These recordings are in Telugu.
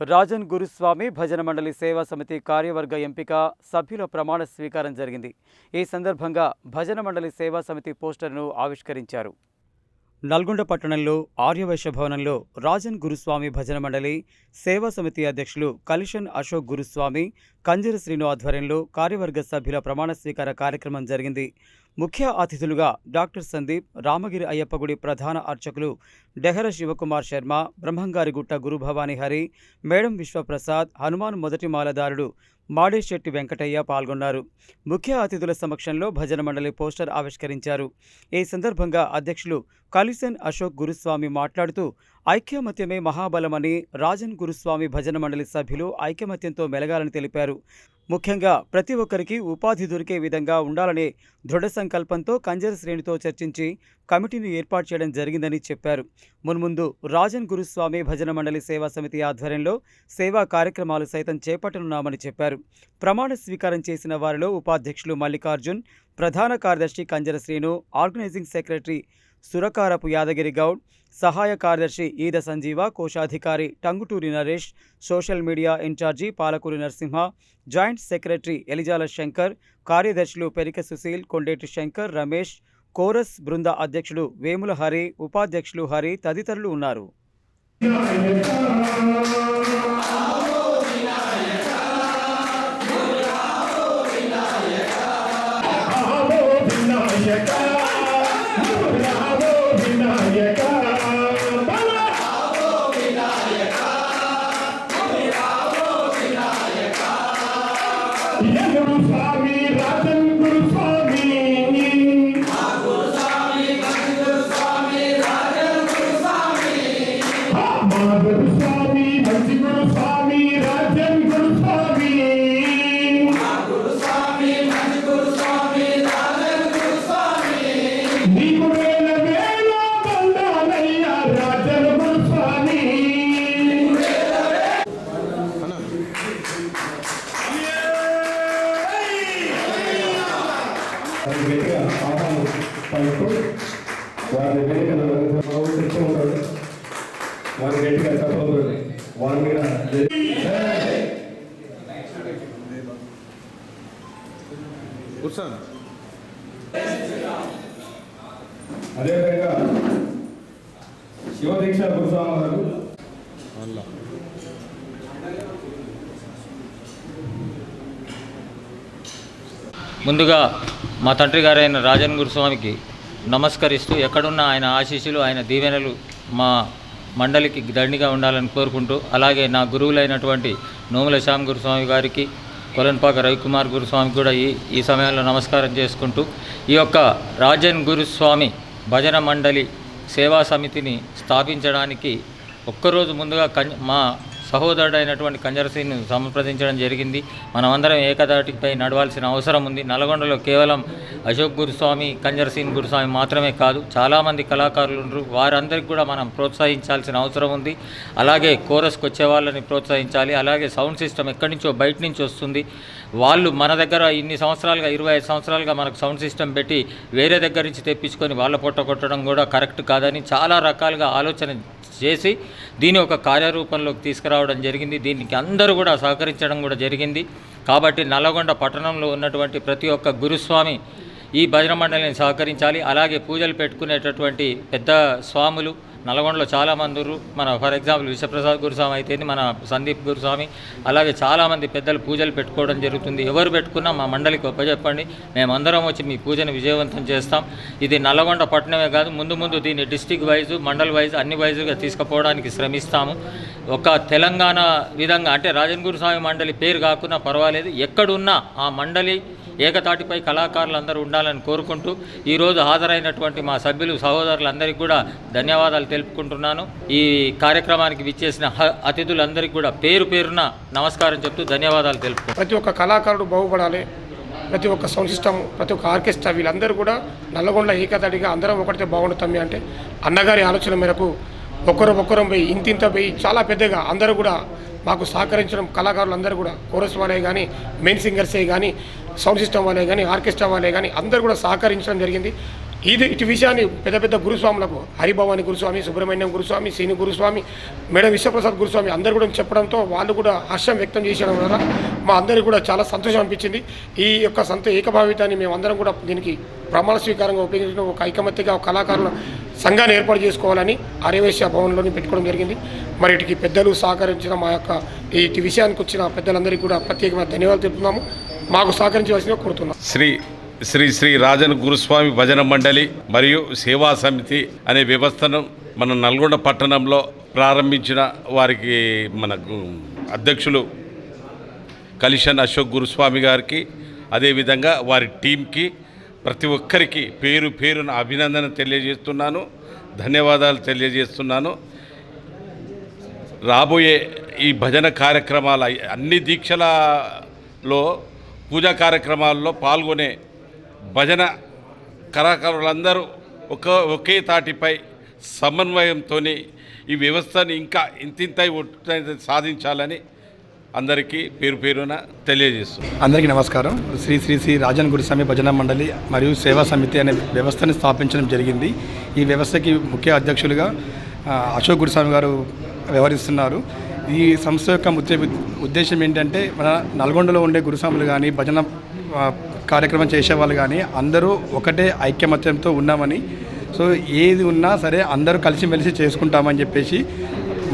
రాజన్ గురుస్వామి భజన మండలి సేవా సమితి కార్యవర్గ ఎంపిక సభ్యుల ప్రమాణ స్వీకారం జరిగింది. ఈ సందర్భంగా భజన మండలి సేవా సమితి పోస్టర్ను ఆవిష్కరించారు. నల్గొండ పట్టణంలో ఆర్యవైశ్య భవనంలో రాజన్ గురుస్వామి భజన మండలి సేవా సమితి అధ్యక్షులు కలిషన్ అశోక్ గురుస్వామి కంజర శ్రీను ఆధ్వర్యంలో కార్యవర్గ సభ్యుల ప్రమాణ స్వీకార కార్యక్రమం జరిగింది. ముఖ్య అతిథులుగా డాక్టర్ సందీప్ రామగిరి అయ్యప్పగుడి ప్రధాన అర్చకులు డెహర శివకుమార్ శర్మ బ్రహ్మంగారిగుట్ట గురుభవాని హరి మేడం విశ్వప్రసాద్ హనుమాన్ మొదటి మాలదారుడు మాడేశెట్టి వెంకటయ్య పాల్గొన్నారు. ముఖ్య అతిథుల సమక్షంలో భజన మండలి పోస్టర్ ఆవిష్కరించారు. ఈ సందర్భంగా అధ్యక్షులు కలిసన్ అశోక్ గురుస్వామి మాట్లాడుతూ ఐక్యమత్యమే మహాబలమని రాజన్ గురుస్వామి భజన మండలి సభ్యులు ఐకమత్యంతో మెలగాలని తెలిపారు. ముఖ్యంగా ప్రతి ఒక్కరికి ఉపాధి దొరికే విధంగా ఉండాలనే దృఢ సంకల్పంతో కంజర శ్రేణితో చర్చించి కమిటీని ఏర్పాటు చేయడం జరిగిందని చెప్పారు. మున్ముందు రాజన్ గురుస్వామి భజన మండలి సేవా సమితి ఆధ్వర్యంలో సేవా కార్యక్రమాలు సైతం చేపట్టనున్నామని చెప్పారు. ప్రమాణ స్వీకారం చేసిన వారిలో ఉపాధ్యక్షులు మల్లికార్జున్ ప్రధాన కార్యదర్శి కంజర శ్రీను ఆర్గనైజింగ్ సెక్రటరీ సురకారపు యాదగిరి గౌడ్ సహాయ కార్యదర్శి ఈద సంజీవ కోశాధికారి Tanguturi Naresh social media incharge Palakuri Narasimha joint secretary Elijala Shankar కార్యదర్శులు పెరిక సుశీల్ కొండేటి శంకర్ రమేష్ కోరస్ బృంద అధ్యక్షుడు వేముల హరి ఉపాధ్యక్షులు హరి తదితరులు ఉన్నారు. మా గురు స్వామి మంచి గురు స్వామి రాజన్ గురు స్వామి నీకు వేల వేల దండాలయ్యా రాజన గురుస్వామి. ఆహారం పలుకు వారి వేదికను తెచ్చి ఉంటాడు వారి గట్టిగా చెప్పదు వారి మీద అదేవిధంగా శివదీక్ష గురుస్వామి గారు ముందుగా మా తండ్రి గారైన రాజన్ గురుస్వామికి నమస్కరిస్తూ ఎక్కడున్న ఆయన ఆశీస్సులు ఆయన దీవెనలు మా మండలికి దండిగా ఉండాలని కోరుకుంటూ అలాగే నా గురువులైనటువంటి నోముల శ్యామ్ గురుస్వామి గారికి కొలన్పాక రవికుమార్ గురుస్వామి కూడా ఈ ఈ సమయంలో నమస్కారం చేసుకుంటూ ఈ యొక్క రాజన్ గురుస్వామి భజన మండలి సేవా సమితిని స్థాపించడానికి ఒక్కరోజు ముందుగా కన్ మా సహోదరుడైనటువంటి కంజరసీని సంప్రదించడం జరిగింది. మనమందరం ఏకదాటిపై నడవాల్సిన అవసరం ఉంది. నల్గొండలో కేవలం అశోక్ గురుస్వామి కంజరసింగ్ గురుస్వామి మాత్రమే కాదు చాలామంది కళాకారులు ఉన్నారు. వారందరికీ కూడా మనం ప్రోత్సహించాల్సిన అవసరం ఉంది. అలాగే కోరస్కి వచ్చే వాళ్ళని ప్రోత్సహించాలి. అలాగే సౌండ్ సిస్టమ్ ఎక్కడి నుంచో బయట నుంచి వస్తుంది. వాళ్ళు మన దగ్గర ఇన్ని సంవత్సరాలుగా ఇరవై ఐదు సంవత్సరాలుగా మనకు సౌండ్ సిస్టమ్ పెట్టి వేరే దగ్గర నుంచి తెప్పించుకొని వాళ్ళ పొట్ట కొట్టడం కూడా కరెక్ట్ కాదని చాలా రకాలుగా ఆలోచన చేసి దీని ఒక కార్యరూపంలోకి తీసుకురావడం జరిగింది. దీనికి అందరూ కూడా సహకరించడం కూడా జరిగింది. కాబట్టి నల్లగొండ పట్టణంలో ఉన్నటువంటి ప్రతి ఒక్క గురుస్వామి ఈ భజన మండలిని సహకరించాలి. అలాగే పూజలు పెట్టుకునేటటువంటి పెద్ద స్వాములు నల్గొండలో చాలామంది మన ఫర్ ఎగ్జాంపుల్ విశ్వప్రసాద్ గురుస్వామి అయితే మన సందీప్ గురుస్వామి అలాగే చాలామంది పెద్దలు పూజలు పెట్టుకోవడం జరుగుతుంది. ఎవరు పెట్టుకున్నా మా మండలికి ఒప్పచెప్పండి మేమందరం వచ్చి మీ పూజను విజయవంతం చేస్తాం. ఇది నల్లగొండ పట్టణమే కాదు ముందు ముందు దీన్ని డిస్టిక్ వైజ్ మండల్ వైజ్ అన్ని వైజుగా తీసుకుపోవడానికి శ్రమిస్తాము. ఒక తెలంగాణ విధంగా అంటే రాజన్ గురుస్వామి మండలి పేరు కాకుండా పర్వాలేదు. ఎక్కడున్నా ఆ మండలి ఏకతాటిపై కళాకారులు అందరూ ఉండాలని కోరుకుంటూ ఈరోజు హాజరైనటువంటి మా సభ్యులు సహోదరులందరికీ కూడా ధన్యవాదాలు తెలుపుకుంటున్నాను. ఈ కార్యక్రమానికి విచ్చేసిన హ- అతిథులందరికీ కూడా పేరు పేరున నమస్కారం చెప్తూ ధన్యవాదాలు తెలుపు ప్రతి ఒక్క కళాకారుడు బాగుపడాలి. ప్రతి ఒక్క సౌండ్ సిస్టమ్ ప్రతి ఒక్క ఆర్కెస్ట్రా వీళ్ళందరూ కూడా నల్లగొండ ఏకతాటిగా అందరం ఒకటితే బాగుంటుంది అంటే అన్నగారి ఆలోచన మేరకు ఒక్కరు ఒక్కరం పోయి ఇంతింత పోయి చాలా పెద్దగా అందరూ కూడా మాకు సహకరించడం కళాకారులు అందరూ కూడా కోరస్ వాళ్ళే కానీ మెయిన్ సింగర్సే కానీ సౌండ్ సిస్టమ్ వాళ్ళే కానీ ఆర్కెస్ట్రా వాళ్ళే కానీ అందరూ కూడా సహకరించడం జరిగింది. ఇది ఇటు విషయాన్ని పెద్ద పెద్ద గురుస్వాములకు హరిభవాని గురుస్వామి సుబ్రహ్మణ్యం గురుస్వామి శ్రీని గురుస్వామి మేడం విశ్వప్రసాద్ గురుస్వామి అందరు కూడా చెప్పడంతో వాళ్ళు కూడా హర్షం వ్యక్తం చేసడం వల్ల మా అందరికీ కూడా చాలా సంతోషం అనిపించింది. ఈ యొక్క సంత ఏకభావితాన్ని మేము అందరం కూడా దీనికి ప్రమాణ స్వీకారంగా ఉపయోగించిన ఒక ఐకమత్యగా ఒక కళాకారుల సంఘాన్ని ఏర్పాటు చేసుకోవాలని ఆర్యవేశ్య భవన్లోని పెట్టుకోవడం జరిగింది. మరి ఇటుకి పెద్దలు సహకరించిన మా యొక్క ఈ విషయానికి వచ్చిన పెద్దలందరికీ కూడా ప్రత్యేకమైన ధన్యవాదాలు తెలుపుతున్నాము. మాకు సహకరించవలసిన కోరుతున్నాం. శ్రీ శ్రీ శ్రీ రాజన్ గురుస్వామి భజన మండలి మరియు సేవా సమితి అనే వ్యవస్థను మన నల్గొండ పట్టణంలో ప్రారంభించిన వారికి మనకు అధ్యక్షులు కలిషన్ అశోక్ గురుస్వామి గారికి అదేవిధంగా వారి టీంకి ప్రతి ఒక్కరికి పేరు పేరున అభినందన తెలియజేస్తున్నాను ధన్యవాదాలు తెలియజేస్తున్నాను. రాబోయే ఈ భజన కార్యక్రమాల అన్ని దీక్షలలో పూజా కార్యక్రమాల్లో పాల్గొనే భజన కళాకారులందరూ ఒక ఒకే తాటిపై సమన్వయంతో ఈ వ్యవస్థని ఇంకా ఇంతింతై సాధించాలని అందరికీ పేరు పేరున తెలియజేస్తుంది అందరికీ నమస్కారం. శ్రీ శ్రీ శ్రీ రాజన్ గురుస్వామి భజన మండలి మరియు సేవా సమితి అనే వ్యవస్థని స్థాపించడం జరిగింది. ఈ వ్యవస్థకి ముఖ్య అధ్యక్షులుగా అశోక్ గురుస్వామి గారు వ్యవహరిస్తున్నారు. ఈ సంస్థ యొక్క ఉద్దేశం ఏంటంటే మన నల్గొండలో ఉండే గురుస్వాములు కానీ భజన కార్యక్రమం చేసేవాళ్ళు కానీ అందరూ ఒకటే ఐక్యమత్యంతో ఉన్నామని. సో ఏది ఉన్నా సరే అందరూ కలిసిమెలిసి చేసుకుంటామని చెప్పేసి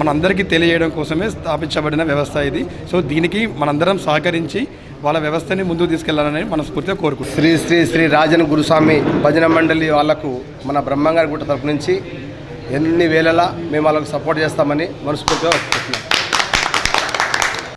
మనందరికీ తెలియజేయడం కోసమే స్థాపించబడిన వ్యవస్థ ఇది. సో దీనికి మనందరం సహకరించి వాళ్ళ వ్యవస్థని ముందుకు తీసుకెళ్ళాలని మనస్ఫూర్తిగా కోరుకుంటున్నాం. శ్రీ శ్రీ శ్రీ రాజన గురుస్వామి భజన మండలి వాళ్ళకు మన బ్రహ్మంగారి గుట్ట తరపు నుంచి ఎన్ని వేళలా మేము వాళ్ళకు సపోర్ట్ చేస్తామని మనస్ఫూర్తిగా కోరుకుంటున్నాం.